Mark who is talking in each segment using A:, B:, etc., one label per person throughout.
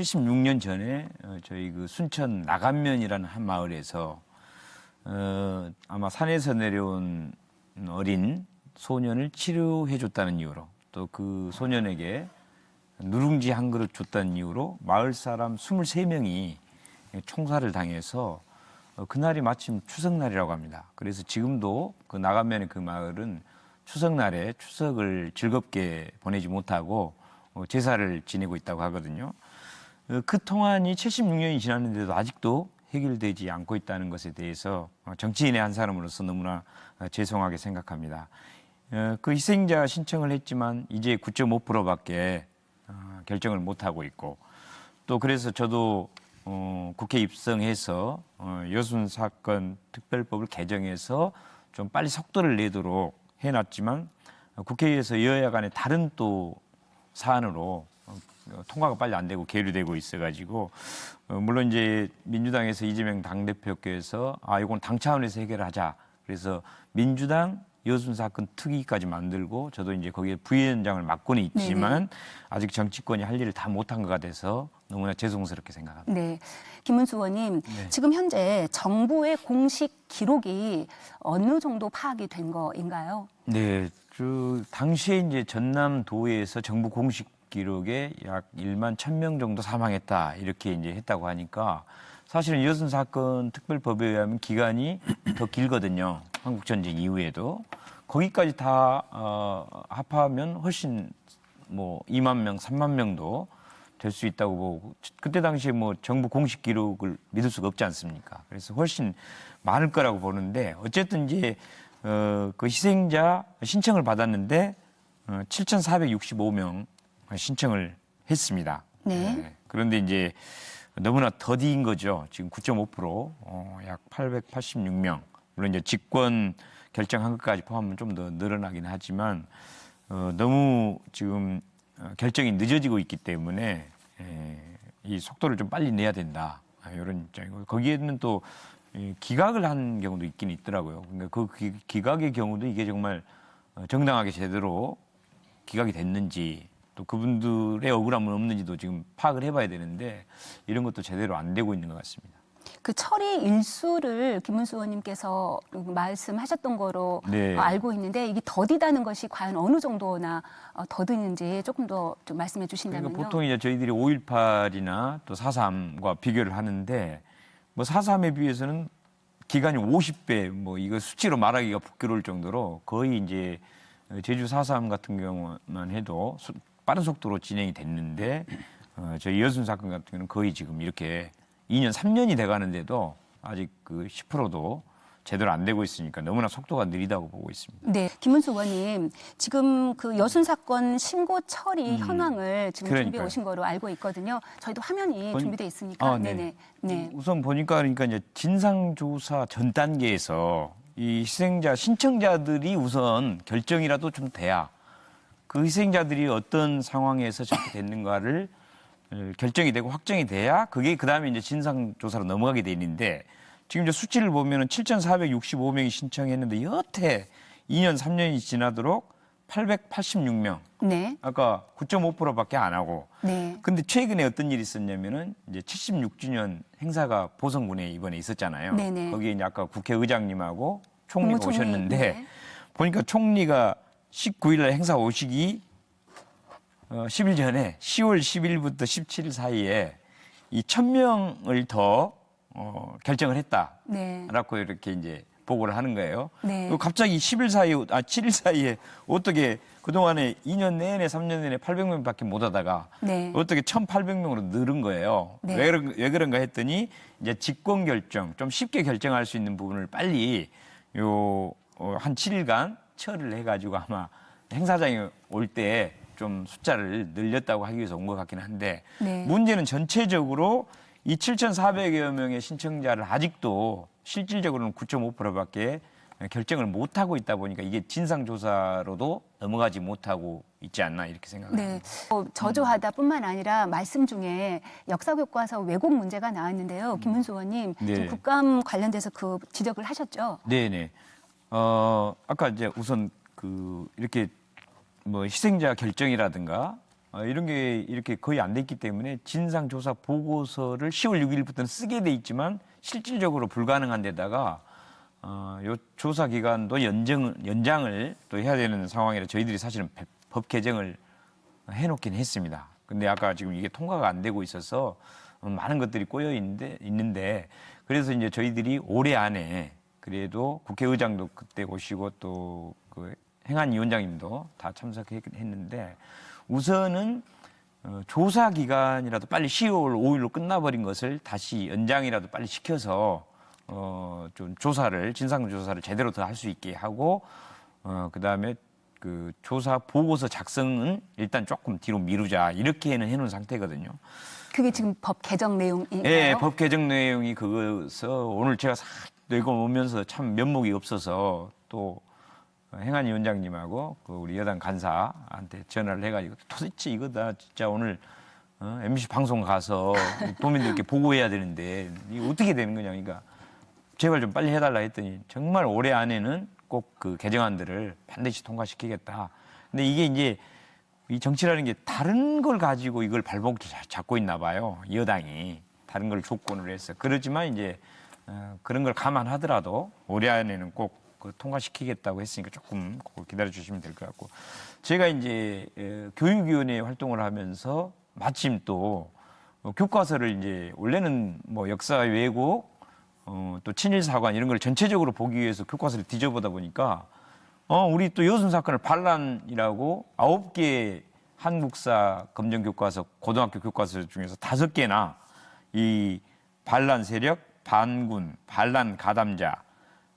A: 76년 전에 어, 저희 그 순천 나간면이라는 한 마을에서 어, 아마 산에서 내려온 어린 소년을 치료해 줬다는 이유로 또 그 소년에게 누룽지 한 그릇 줬다는 이유로 마을 사람 23명이 총살을 당해서 어, 그날이 마침 추석날이라고 합니다. 그래서 지금도 그 나간면의 그 마을은 추석날에 추석을 즐겁게 보내지 못하고 어, 제사를 지내고 있다고 하거든요. 어, 그 통안이 76년이 지났는데도 아직도 해결되지 않고 있다는 것에 대해서 어, 정치인의 한 사람으로서 너무나 어, 죄송하게 생각합니다. 어, 그 희생자 신청을 했지만 이제 9.5%밖에 어, 결정을 못 하고 있고 또 그래서 저도 어, 국회 입성해서 어, 여순 사건 특별법을 개정해서 좀 빨리 속도를 내도록 해놨지만 어, 국회에서 여야 간에 다른 또 사안으로 어, 통과가 빨리 안 되고 계류되고 있어가지고 어, 물론 이제 민주당에서 이재명 당 대표께서 아 이건 당 차원에서 해결하자 그래서 민주당 여순 사건 특위까지 만들고 저도 이제 거기에 부위원장을 맡고는 있지만 아직 정치권이 할 일을 다 못한 것 같아서 너무나 죄송스럽게 생각합니다.
B: 네. 김문수 의원님,
A: 네.
B: 지금 현재 정부의 공식 기록이 어느 정도 파악이 된 거인가요?
A: 네, 그 당시에 이제 전남도에서 정부 공식 기록에 약 1만 1000명 정도 사망했다 이렇게 이제 했다고 하니까 사실은 여순 사건 특별법에 의하면 기간이 더 길거든요. 한국 전쟁 이후에도 거기까지 다 어, 합하면 훨씬 뭐 2만 명, 3만 명도 될 수 있다고 보고 그때 당시에 뭐 정부 공식 기록을 믿을 수가 없지 않습니까? 그래서 훨씬 많을 거라고 보는데 어쨌든 이제 어, 그 희생자 신청을 받았는데 어, 7,465명 신청을 했습니다.
B: 네.
A: 그런데 이제 너무나 더디인 거죠. 지금 9.5%, 어, 약 886명. 물론 이제 직권 결정한 것까지 포함하면 좀 더 늘어나긴 하지만 어, 너무 지금 어, 결정이 늦어지고 있기 때문에 에, 이 속도를 좀 빨리 내야 된다. 아, 이런 입장이고 거기에는 또이 기각을 한 경우도 있긴 있더라고요. 근데 그 기, 기각의 경우도 이게 정말 어, 정당하게 제대로 기각이 됐는지 또 그분들의 억울함은 없는지도 지금 파악을 해봐야 되는데 이런 것도 제대로 안 되고 있는 것 같습니다.
B: 그 처리 일수를 김문수 의원님께서 말씀하셨던 거로
A: 네.
B: 어, 알고 있는데 이게 더디다는 것이 과연 어느 정도나 어, 더디는지 조금 더 좀 말씀해 주신다면요.
A: 그러니까 보통 이제 저희들이 5.18이나 또 4.3과 비교를 하는데 뭐 4.3에 비해서는 기간이 50배 뭐 이거 수치로 말하기가 부끄러울 정도로 거의 이제 제주 4.3 같은 경우만 해도 수- 빠른 속도로 진행이 됐는데 어, 저희 여순 사건 같은 경우는 거의 지금 이렇게 2년 3년이 돼 가는데도 아직 그 10%도 제대로 안 되고 있으니까 너무나 속도가 느리다고 보고 있습니다.
B: 네, 김문수 의원님 지금 그 여순 사건 신고 처리 현황을 지금 준비해
A: 음. 그러니까요.
B: 오신 거로 알고 있거든요. 저희도 화면이
A: 본-
B: 준비돼 있으니까
A: 아, 네.
B: 네네 네.
A: 우선 보니까 그러니까 이제 진상 조사 전 단계에서 이 희생자 신청자들이 우선 결정이라도 좀 돼야 그 희생자들이 어떤 상황에서 저렇게 됐는가를 어, 결정이 되고 확정이 돼야 그게 그 다음에 이제 진상 조사로 넘어가게 돼 있는데 지금 이제 수치를 보면은 7,465명이 신청했는데 여태 2년 3년이 지나도록 886명
B: 네.
A: 아까 9.5%밖에 안 하고
B: 네.
A: 근데 최근에 어떤 일이 있었냐면은 이제 76주년 행사가 보성군에 이번에 있었잖아요.
B: 네네.
A: 거기에 이제 아까 국회의장님하고 총리가 오셨는데
B: 네.
A: 보니까 총리가 19일 날 행사 오시기 어, 10일 전에 10월 10일부터 17일 사이에 이 1000명을 더 어, 결정을 했다.
B: 네.
A: 라고 이렇게 이제 보고를 하는 거예요.
B: 네.
A: 그리고 갑자기 10일 사이에, 아, 7일 사이에 어떻게 그동안에 2년 내내, 3년 내내 800명밖에 못 하다가
B: 네.
A: 어떻게 1,800명으로 늘은 거예요.
B: 네.
A: 왜, 그런, 왜 그런가 했더니 이제 직권 결정, 좀 쉽게 결정할 수 있는 부분을 빨리 요, 어, 한 7일간 처리를 해가지고 아마 행사장에 올 때 좀 숫자를 늘렸다고 하기 위해서 온 것 같긴 한데
B: 네.
A: 문제는 전체적으로 이 7,400여 명의 신청자를 아직도 실질적으로는 9.5%밖에 결정을 못 하고 있다 보니까 이게 진상 조사로도 넘어가지 못하고 있지 않나 이렇게 생각합니다.
B: 네. 어, 저조하다뿐만 아니라 말씀 중에 역사 교과서 왜곡 문제가 나왔는데요. 김문수 의원님
A: 네.
B: 지금 국감 관련돼서 그 지적을 하셨죠.
A: 네 네. 어 아까 이제 우선 그 이렇게 뭐 희생자 결정이라든가 어, 이런 게 이렇게 거의 안 됐기 때문에 진상조사 보고서를 10월 6일부터는 쓰게 돼 있지만 실질적으로 불가능한 데다가 어, 요 조사 기간도 연장 연장을 또 해야 되는 상황이라 저희들이 사실은 배- 법 개정을 해놓긴 했습니다. 근데 아까 지금 이게 통과가 안 되고 있어서 어, 많은 것들이 꼬여 있는데 있는데 그래서 이제 저희들이 올해 안에 그래도 국회의장도 그때 오시고 또 그 행안위원장님도 다 참석했는데 우선은 어, 조사 기간이라도 빨리 10월 5일로 끝나버린 것을 다시 연장이라도 빨리 시켜서 어, 좀 조사를 진상 조사를 제대로 더 할 수 있게 하고 어, 그다음에 그 조사 보고서 작성은 일단 조금 뒤로 미루자 이렇게는 해놓은 상태거든요.
B: 그게 지금 법 개정 내용인가요?
A: 예, 법 개정 내용이 그거서 오늘 제가 싹 읽어보면서 참 면목이 없어서 또 행안 위원장님하고 그 우리 여당 간사한테 전화를 해가지고 도대체 이거 다 진짜 오늘 어, MBC 방송 가서 도민들께 보고해야 되는데 이게 어떻게 되는 거냐 그러니까 제발 좀 빨리 해달라 했더니 정말 올해 안에는 꼭 그 개정안들을 반드시 통과시키겠다. 근데 이게 이제 이 정치라는 게 다른 걸 가지고 이걸 발목 잡- 잡고 있나 봐요. 여당이 다른 걸 조건으로 해서 그렇지만 이제 어, 그런 걸 감안하더라도 올해 안에는 꼭 그 통과시키겠다고 했으니까 조금 기다려 주시면 될 것 같고. 제가 이제 에, 교육위원회 활동을 하면서 마침 또 어, 교과서를 이제 원래는 뭐 역사 왜곡 어, 또 친일 사관 이런 걸 전체적으로 보기 위해서 교과서를 뒤져보다 보니까 어, 우리 또 여순 사건을 반란이라고 아홉 개 한국사 검정 교과서 고등학교 교과서 중에서 다섯 개나 이 반란 세력, 반군, 반란 가담자,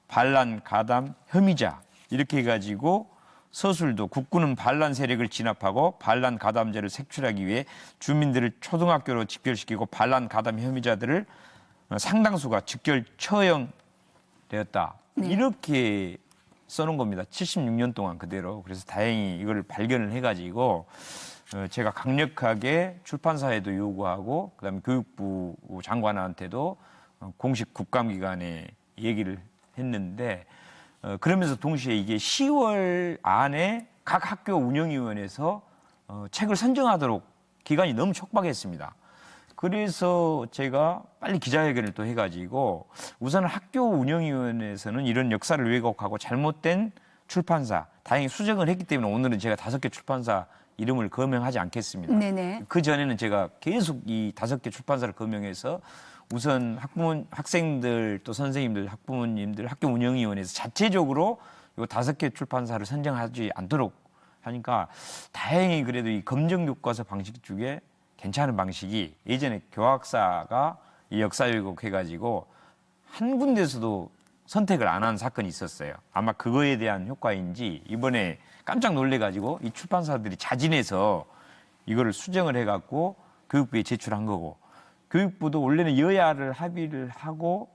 A: 반란 가담 혐의자 이렇게 해가지고 서술도 국군은 반란 세력을 진압하고 반란 가담자를 색출하기 위해 주민들을 초등학교로 집결시키고 반란 가담 혐의자들을 어, 상당수가 직결 처형되었다. 이렇게 써놓은 겁니다. 76년 동안 그대로. 그래서 다행히 이걸 발견을 해가지고 어, 제가 강력하게 출판사에도 요구하고 그다음에 교육부 장관한테도 어, 공식 국감기관에 얘기를 했는데 어, 그러면서 동시에 이게 10월 안에 각 학교 운영위원회에서 어, 책을 선정하도록 기간이 너무 촉박했습니다. 그래서 제가 빨리 기자회견을 또 해가지고 우선 학교 운영위원회에서는 이런 역사를 왜곡하고 잘못된 출판사 다행히 수정을 했기 때문에 오늘은 제가 다섯 개 출판사 이름을 거명하지 않겠습니다.
B: 네네.
A: 그 전에는 제가 계속 이 다섯 개 출판사를 거명해서 우선 학부모 학생들 또 선생님들 학부모님들 학교 운영위원회에서 자체적으로 요 다섯 개 출판사를 선정하지 않도록 하니까 다행히 그래도 이 검정 교과서 방식 중에 괜찮은 방식이 예전에 교학사가 이 역사 왜곡 해가지고 한 군데서도 선택을 안 한 사건이 있었어요. 아마 그거에 대한 효과인지 이번에 깜짝 놀래가지고 이 출판사들이 자진해서 이거를 수정을 해갖고 교육부에 제출한 거고 교육부도 원래는 여야를 합의를 하고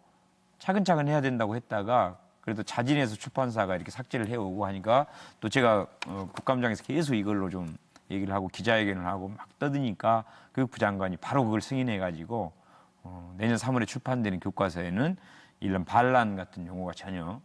A: 차근차근 해야 된다고 했다가 그래도 자진해서 출판사가 이렇게 삭제를 해오고 하니까 또 제가 어, 국감장에서 계속 이걸로 좀 얘기를 하고 기자회견을 하고 막 떠드니까 교육부 장관이 바로 그걸 승인해가지고 어, 내년 3월에 출판되는 교과서에는 이런 반란 같은 용어가 전혀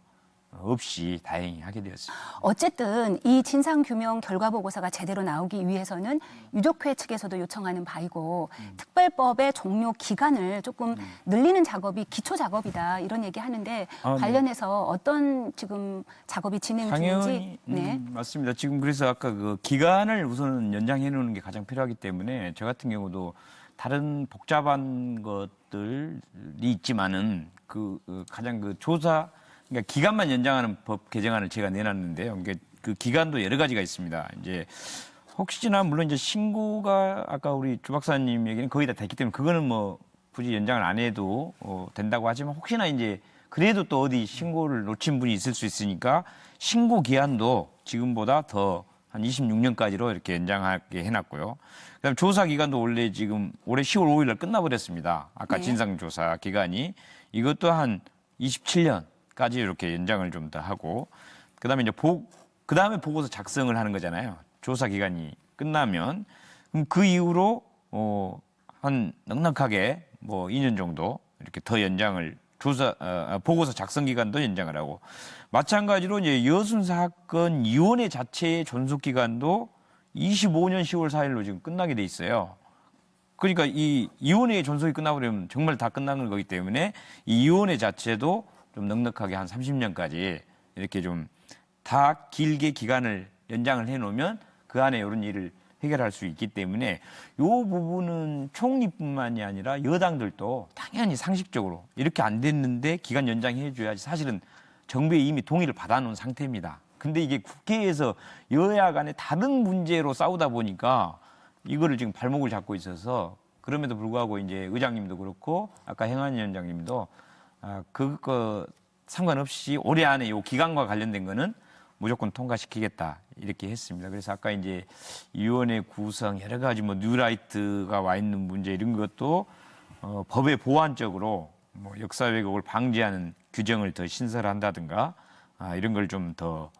A: 없이 다행히 하게 되었습니다.
B: 어쨌든 이 진상 규명 결과 보고서가 제대로 나오기 위해서는 유족회 측에서도 요청하는 바이고
A: 음.
B: 특별법의 종료 기간을 조금 늘리는 작업이 기초 작업이다 이런 얘기 하는데
A: 아, 네.
B: 관련해서 어떤 지금 작업이 진행
A: 당연히
B: 중인지 네.
A: 음, 맞습니다. 지금 그래서 아까 그 기간을 우선 연장해 놓는 게 가장 필요하기 때문에 저 같은 경우도 다른 복잡한 것들이 있지만은 그, 그 가장 그 조사 그러니까 기간만 연장하는 법 개정안을 제가 내놨는데요. 이게 그 기간도 여러 가지가 있습니다. 이제 혹시나 물론 이제 신고가 아까 우리 주 박사님 얘기는 거의 다 됐기 때문에 그거는 뭐 굳이 연장을 안 해도 어, 된다고 하지만 혹시나 이제 그래도 또 어디 신고를 놓친 분이 있을 수 있으니까 신고 기한도 지금보다 더 한 26년까지로 이렇게 연장하게 해놨고요. 그다음 조사 기간도 원래 지금 올해 10월 5일 날 끝나버렸습니다. 아까
B: 네.
A: 진상 조사 기간이 이것도 한 27년 까지 이렇게 연장을 좀 더 하고 그다음에 이제 보 그다음에 보고서 작성을 하는 거잖아요. 조사 기간이 끝나면 그럼 그 이후로 어한 넉넉하게 뭐 2년 정도 이렇게 더 연장을 조사 어, 보고서 작성 기간도 연장을 하고 마찬가지로 이제 여순 사건 위원회 자체의 존속 기간도 25년 10월 4일로 지금 끝나게 돼 있어요. 그러니까 이 이혼의 존속이 끝나버리면 정말 다 끝나는 거기 때문에 이 이혼의 자체도 좀 넉넉하게 한 30년까지 이렇게 좀 다 길게 기간을 연장을 해놓으면 그 안에 이런 일을 해결할 수 있기 때문에 이 부분은 총리뿐만이 아니라 여당들도 당연히 상식적으로 이렇게 안 됐는데 기간 연장해 줘야지 사실은 정부에 이미 동의를 받아놓은 상태입니다. 근데 이게 국회에서 여야 간에 다른 문제로 싸우다 보니까 이거를 지금 발목을 잡고 있어서 그럼에도 불구하고 이제 의장님도 그렇고 아까 행안위 원장님도 아, 그거 상관없이 올해 안에 요 기간과 관련된 거는 무조건 통과시키겠다 이렇게 했습니다. 그래서 아까 이제 위원회 구성 여러 가지 뭐 뉴라이트가 와 있는 문제 이런 것도 어, 법의 보완적으로 뭐 역사 왜곡을 방지하는 규정을 더 신설한다든가 아, 이런 걸 좀더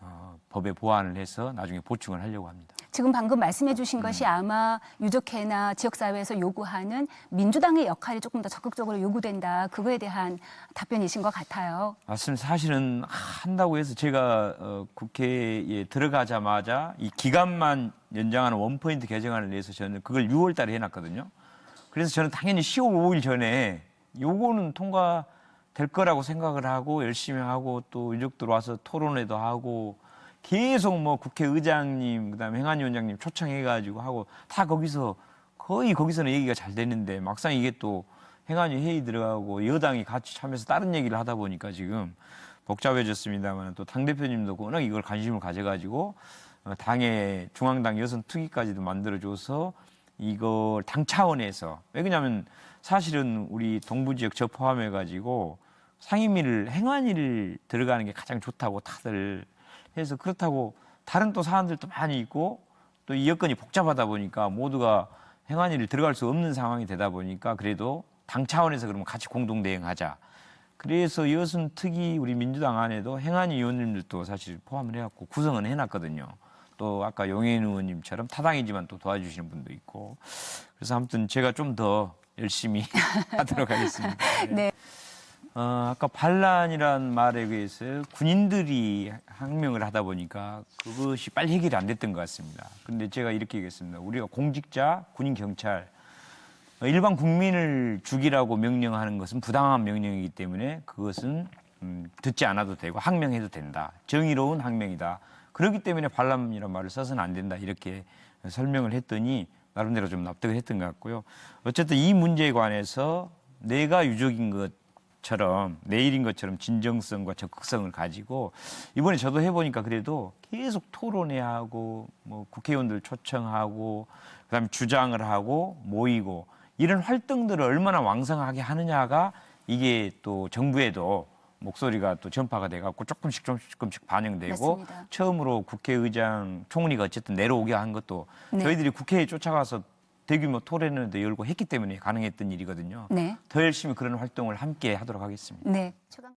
A: 어, 법에 보완을 해서 나중에 보충을 하려고 합니다.
B: 지금 방금 말씀해 주신 것이 아마 유족회나 지역사회에서 요구하는 민주당의 역할이 조금 더 적극적으로 요구된다. 그거에 대한 답변이신 것 같아요.
A: 맞습니다. 사실은 한다고 해서 제가 어, 국회에 들어가자마자 이 기간만 연장하는 원포인트 개정안을 내서 저는 그걸 6월 달에 해놨거든요. 그래서 저는 당연히 10월 5일 전에 요거는 통과될 거라고 생각을 하고 열심히 하고 또 유족들 와서 토론회도 하고 계속 뭐 국회의장님 그다음에 행안위원장님 초청해가지고 하고 다 거기서 거의 거기서는 얘기가 잘 되는데 막상 이게 또 행안위 회의 들어가고 여당이 같이 참여해서 다른 얘기를 하다 보니까 지금 복잡해졌습니다만 또 당 대표님도 워낙 이걸 관심을 가져가지고 어, 당의 중앙당 여선 특위까지도 만들어줘서 이걸 당 차원에서 왜 그러냐면 사실은 우리 동부 지역 저 포함해가지고 상임위를 행안위를 들어가는 게 가장 좋다고 다들 해서 그렇다고 다른 또 사안들도 많이 있고 또 이 여건이 복잡하다 보니까 모두가 행안위를 들어갈 수 없는 상황이 되다 보니까 그래도 당 차원에서 그러면 같이 공동 대응하자. 그래서 여순 특위 우리 민주당 안에도 행안위 의원님들도 사실 포함을 해갖고 구성은 해놨거든요. 또 아까 용해인 의원님처럼 타당이지만 또 도와주시는 분도 있고 그래서 아무튼 제가 좀 더 열심히 하도록 하겠습니다.
B: 네.
A: 어, 아까 반란이란 말에 의해서 군인들이 항명을 하다 보니까 그것이 빨리 해결이 안 됐던 것 같습니다. 근데 제가 이렇게 얘기했습니다. 우리가 공직자, 군인, 경찰, 어, 일반 국민을 죽이라고 명령하는 것은 부당한 명령이기 때문에 그것은 음, 듣지 않아도 되고 항명해도 된다. 정의로운 항명이다. 그렇기 때문에 반란이란 말을 써서는 안 된다. 이렇게 설명을 했더니 나름대로 좀 납득을 했던 것 같고요. 어쨌든 이 문제에 관해서 내가 유족인 것 처럼 내일인 것처럼 진정성과 적극성을 가지고 이번에 저도 해보니까 그래도 계속 토론회 하고 뭐 국회의원들 초청하고 그다음에 주장을 하고 모이고 이런 활동들을 얼마나 왕성하게 하느냐가 이게 또 정부에도 목소리가 또 전파가 돼갖고 조금씩 조금씩 반영되고
B: 맞습니다.
A: 처음으로 국회의장 총리가 어쨌든 내려오게 한 것도
B: 네.
A: 저희들이 국회에 쫓아가서 대규모 토론회도 열고 했기 때문에 가능했던 일이거든요.
B: 네.
A: 더 열심히 그런 활동을 함께 하도록 하겠습니다.
B: 네.